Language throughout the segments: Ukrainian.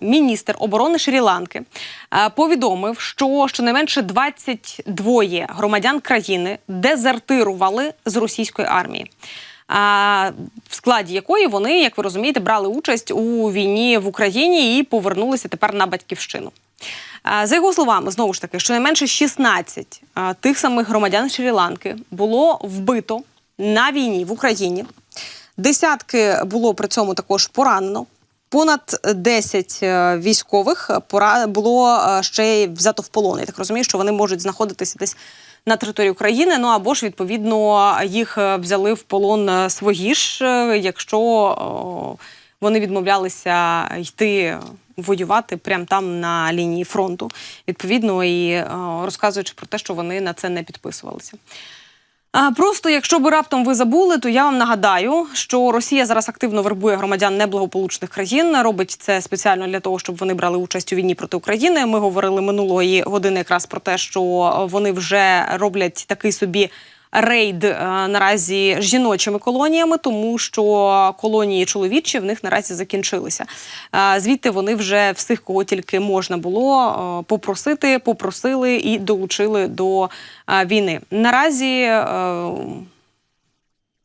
міністр оборони Шрі-Ланки е, повідомив, що щонайменше 22 громадян країни дезертирували з російської армії. В складі якої вони, як ви розумієте, брали участь у війні в Україні і повернулися тепер на батьківщину. За його словами, знову ж таки, щонайменше 16 а, тих самих громадян Шрі-Ланки було вбито на війні в Україні. Десятки було при цьому також поранено. Понад 10 е, військових пора було е, ще взято в полон. Я так розумію, що вони можуть знаходитися десь на території України. Ну або ж відповідно їх е, взяли в полон свої ж, якщо вони відмовлялися йти воювати прямо там на лінії фронту. Відповідно, і розказуючи про те, що вони на це не підписувалися. А просто, якщо би раптом ви забули, то я вам нагадаю, що Росія зараз активно вербує громадян неблагополучних країн. Робить це спеціально для того, щоб вони брали участь у війні проти України. Ми говорили минулої години якраз про те, що вони вже роблять такий собі. Рейд е, наразі жіночими колоніями, тому що колонії чоловічі в них наразі закінчилися. Е, Звідти вони вже всіх, кого тільки можна було е, попросити, попросили і долучили до війни. Наразі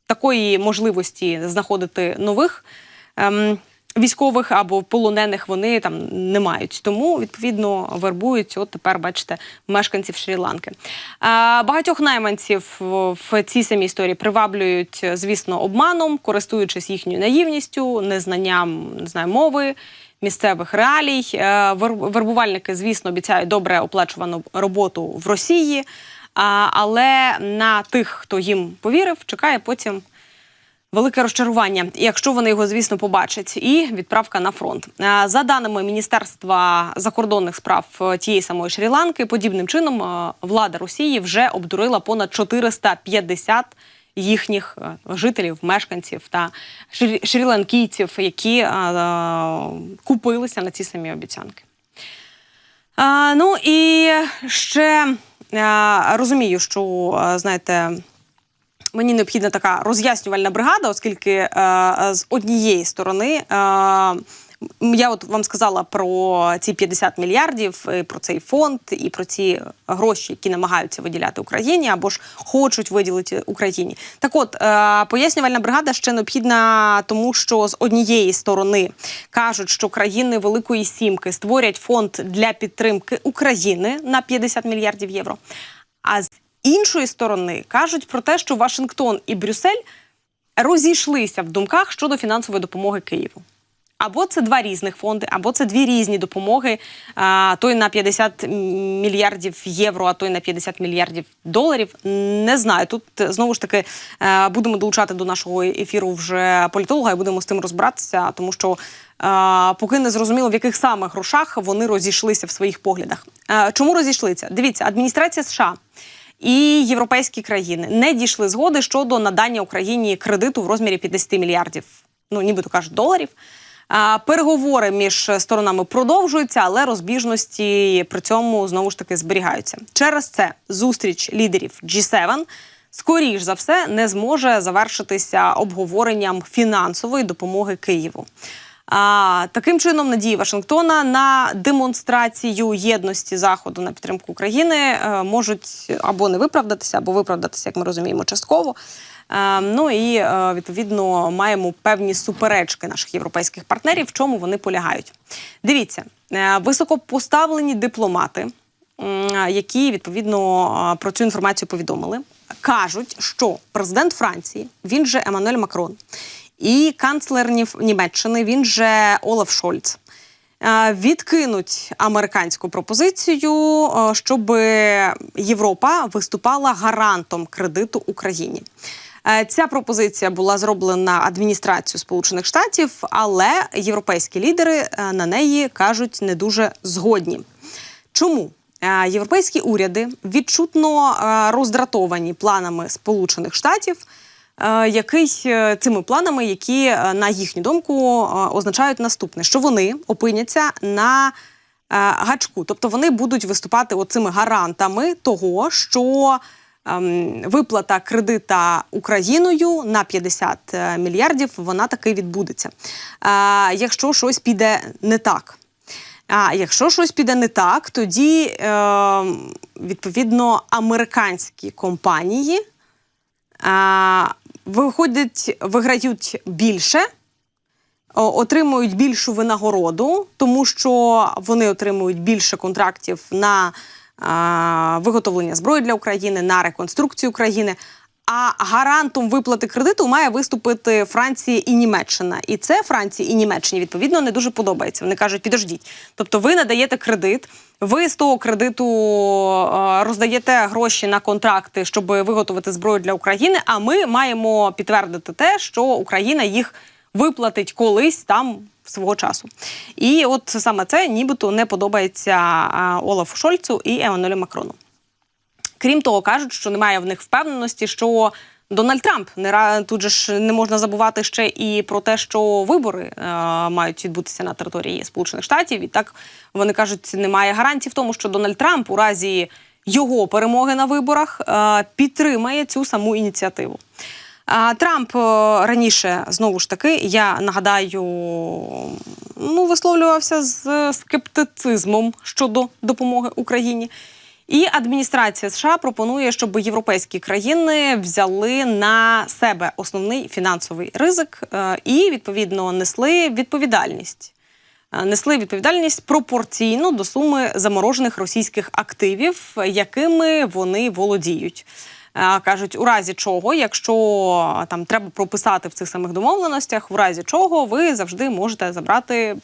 такої можливості знаходити нових. Військових або полонених вони там не мають, тому відповідно вербують. От тепер бачите мешканців Шрі-Ланки. Багатьох найманців в- в цій самій історії приваблюють, звісно, обманом, користуючись їхньою наївністю, незнанням не знаю, мови. Місцевих реалій Е, вербувальники, звісно, обіцяють добре оплачувану роботу в Росії, але на тих, хто їм повірив, чекає потім велике розчарування, якщо вони його, звісно, побачать, і відправка на фронт. Е, За даними Міністерства закордонних справ е, тієї самої Шрі-Ланки, подібним чином е, влада Росії вже обдурила понад 450 їхніх жителів, мешканців та шрі- шрі-ланкійців, які купилися на ці самі обіцянки. Ну і ще розумію, що знаєте. Мені необхідна така роз'яснювальна бригада, оскільки е, з однієї сторони е, я от вам сказала про ці 50 мільярдів, про цей фонд і про ці гроші, які намагаються виділяти Україні або ж хочуть виділити Україні. Так, от е, пояснювальна бригада ще необхідна, тому що з однієї сторони кажуть, що країни Великої Сімки створять фонд для підтримки України на 50 мільярдів євро. А з іншої сторони кажуть про те, що Вашингтон і Брюссель розійшлися в думках щодо фінансової допомоги Києву. Або це два різних фонди, або це дві різні допомоги. А, той на 50 мільярдів євро, а той на 50 мільярдів доларів. Не знаю. Тут знову ж таки е, будемо долучати до нашого ефіру вже політолога і будемо з тим розбиратися, тому що е, поки не зрозуміло, в яких саме грошах вони розійшлися в своїх поглядах. Е, чому розійшлися? Дивіться, адміністрація США і європейські країни не дійшли згоди щодо надання Україні кредиту в розмірі 50 мільярдів, ну нібито кажуть, доларів. Переговори між сторонами продовжуються, але розбіжності при цьому знову ж таки зберігаються. Через це зустріч лідерів G7 скоріш за все не зможе завершитися обговоренням фінансової допомоги Києву. А, таким чином, надії Вашингтона на демонстрацію єдності Заходу на підтримку України е, можуть або не виправдатися, або виправдатися, як ми розуміємо, частково. Е, ну і е, відповідно маємо певні суперечки наших європейських партнерів, в чому вони полягають. Дивіться, е, високопоставлені дипломати, м, які відповідно е, про цю інформацію повідомили, кажуть, що президент Франції, він же Еммануель Макрон, і канцлер Німеччини, він же Олаф Шольц. е, Відкинуть американську пропозицію, е, щоб Європа виступала гарантом кредиту Україні. Е, Ця пропозиція була зроблена адміністрацією Сполучених Штатів, але європейські лідери на неї кажуть не дуже згодні. Чому? Європейські уряди відчутно роздратовані планами Сполучених Штатів, який е, цими планами, які е, на їхню думку е, означають наступне: що вони опиняться на е, гачку, тобто вони будуть виступати оцими гарантами того, що ем, виплата кредита Україною на 50 мільярдів вона таки відбудеться. Е, якщо щось піде не так. А якщо щось піде не так, тоді е, відповідно американські компанії е, виходять, виграють більше, отримують більшу винагороду, тому що вони отримують більше контрактів на виготовлення зброї для України, на реконструкцію України. А гарантом виплати кредиту має виступити Франція і Німеччина. І це Франції і Німеччині відповідно не дуже подобається. Вони кажуть, підождіть. Тобто, ви надаєте кредит, ви з того кредиту е, роздаєте гроші на контракти, щоб виготовити зброю для України. А ми маємо підтвердити те, що Україна їх виплатить колись там свого часу. І от саме це нібито не подобається е, Олафу Шольцу і Еммануелю Макрону. Крім того, кажуть, що немає в них впевненості, що Дональд Трамп не тут же ж не можна забувати ще і про те, що вибори е, мають відбутися на території Сполучених Штатів. І так вони кажуть, немає гарантій в тому, що Дональд Трамп у разі його перемоги на виборах е, підтримає цю саму ініціативу. Трамп е, раніше знову ж таки, я нагадаю, ну висловлювався з скептицизмом щодо допомоги Україні. І адміністрація США пропонує, щоб європейські країни взяли на себе основний фінансовий ризик е, і відповідно несли відповідальність. Е, Несли відповідальність пропорційно до суми заморожених російських активів, якими вони володіють. Е, Кажуть, у разі чого, якщо там треба прописати в цих самих домовленостях, в разі чого ви завжди можете забрати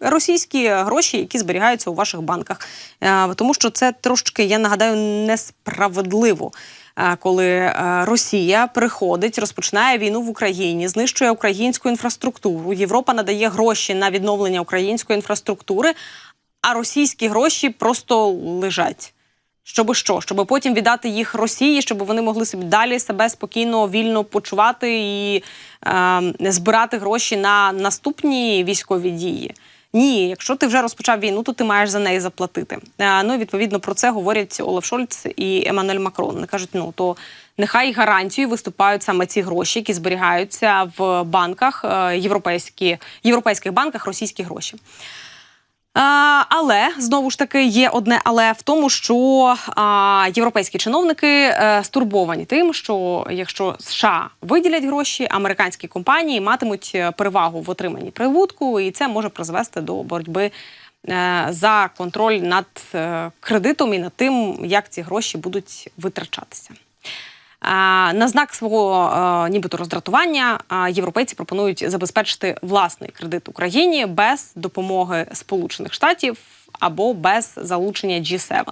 російські гроші, які зберігаються у ваших банках. Е, Тому що це трошки, я нагадаю, несправедливо. е, Коли е, Росія приходить, розпочинає війну в Україні, знищує українську інфраструктуру. Європа надає гроші на відновлення української інфраструктури, а російські гроші просто лежать. Щоби що? Щоби потім віддати їх Росії, щоб вони могли собі далі себе спокійно, вільно почувати і е, збирати гроші на наступні військові дії. Ні, якщо ти вже розпочав війну, то ти маєш за неї заплатити. Е, ну відповідно про це говорять Олаф Шольц і Еммануель Макрон. Вони кажуть, ну то нехай гарантією виступають саме ці гроші, які зберігаються в банках е, європейські, європейських банках російські гроші. А, але знову ж таки є одне але в тому, що європейські чиновники е, стурбовані тим, що якщо США виділять гроші, американські компанії матимуть е, перевагу в отриманні прибутку, і це може призвести до боротьби е, за контроль над е, кредитом і над тим, як ці гроші будуть витрачатися. На знак свого е, нібито роздратування європейці пропонують забезпечити власний кредит Україні без допомоги Сполучених Штатів або без залучення G7.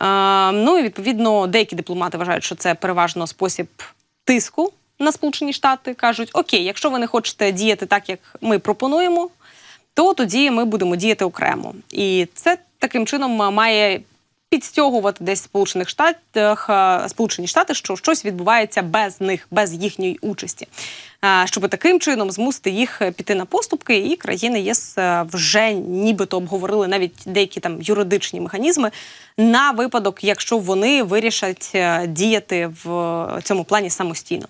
Е, Ну і відповідно деякі дипломати вважають, що це переважно спосіб тиску на Сполучені Штати. кажуть: Окей, якщо ви не хочете діяти так, як ми пропонуємо, то тоді ми будемо діяти окремо. І це таким чином має підстягувати десь Сполучених Штатах, е, Сполучені Штати, що щось відбувається без них, без їхньої участі, Е, щоб таким чином змусити їх піти на поступки, і країни ЄС е, вже нібито обговорили навіть деякі там юридичні механізми на випадок, якщо вони вирішать діяти в цьому плані самостійно.